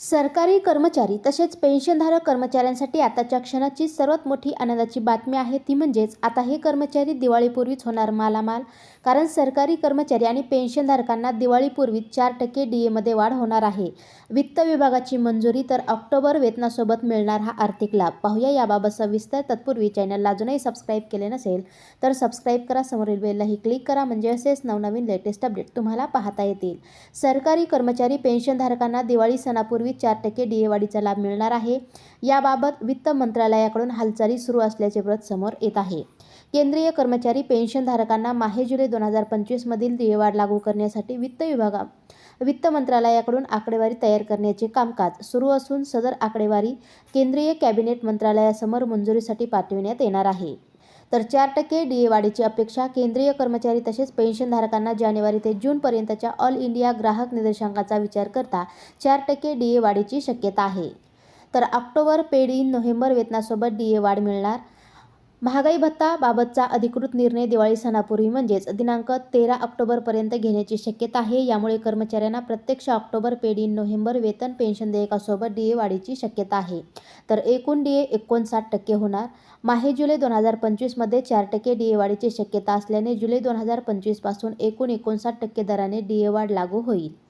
सरकारी कर्मचारी तसेच पेन्शनधारक कर्मचाऱ्यांसाठी आताच्या क्षणाची सर्वात मोठी आनंदाची बातमी आहे ती म्हणजेच आता हे कर्मचारी दिवाळीपूर्वीच होणार मालामाल. कारण सरकारी कर्मचारी आणि पेन्शनधारकांना दिवाळीपूर्वीच चार टक्के डी एमध्ये वाढ होणार आहे. वित्त विभागाची मंजुरी तर ऑक्टोबर वेतनासोबत मिळणार हा आर्थिक लाभ. पाहूया याबाबत सविस्तर तत्पूर्वी चॅनलला अजूनही सबस्क्राईब केले नसेल तर सबस्क्राईब करा. समोरील बेललाही क्लिक करा. म्हणजे असेच नवनवीन लेटेस्ट अपडेट तुम्हाला पाहता येतील. सरकारी कर्मचारी पेन्शनधारकांना दिवाळी सणापूर्वी चार टक्के डी ए वाढीचा लाभ मिळणार आहे. याबाबत वित्त मंत्रालयाकडून हालचाली सुरू असल्याचे व्रत समोर येत आहे. केंद्रीय कर्मचारी पेन्शनधारकांना माहे जुलै दोन हजार पंचवीसमधील डी लागू करण्यासाठी वित्त विभागा वित्त मंत्रालयाकडून आकडेवारी तयार करण्याचे कामकाज सुरू असून सदर आकडेवारी केंद्रीय कॅबिनेट मंत्रालयासमोर मंजुरीसाठी पाठविण्यात येणार आहे. तर चार टक्के डी ए वाढीची अपेक्षा केंद्रीय कर्मचारी तसेच पेन्शनधारकांना जानेवारी ते जूनपर्यंतच्या ऑल इंडिया ग्राहक निर्देशांकाचा विचार करता चार टक्के डी ए वाढीची शक्यता आहे. तर ऑक्टोबर पेड इन नोव्हेंबर वेतनासोबत डी ए वाढ मिळणार. महागाई भत्ता बाबतचा अधिकृत निर्णय दिवाळी सणापूर्वी म्हणजेच दिनांक तेरा ऑक्टोबरपर्यंत घेण्याची शक्यता आहे. यामुळे कर्मचाऱ्यांना प्रत्यक्ष ऑक्टोबर पेडी नोव्हेंबर वेतन पेन्शन देयकासोबत डी ए वाढीची शक्यता आहे. तर एकूण डी ए एकोणसाठ टक्के होणार. माहे जुलै दोन हजार पंचवीसमध्ये चार टक्के डी ए वाढीची शक्यता असल्याने जुलै दोन हजार पंचवीसपासून एकूण एकोणसाठ टक्के दराने डी ए वाढ लागू होईल.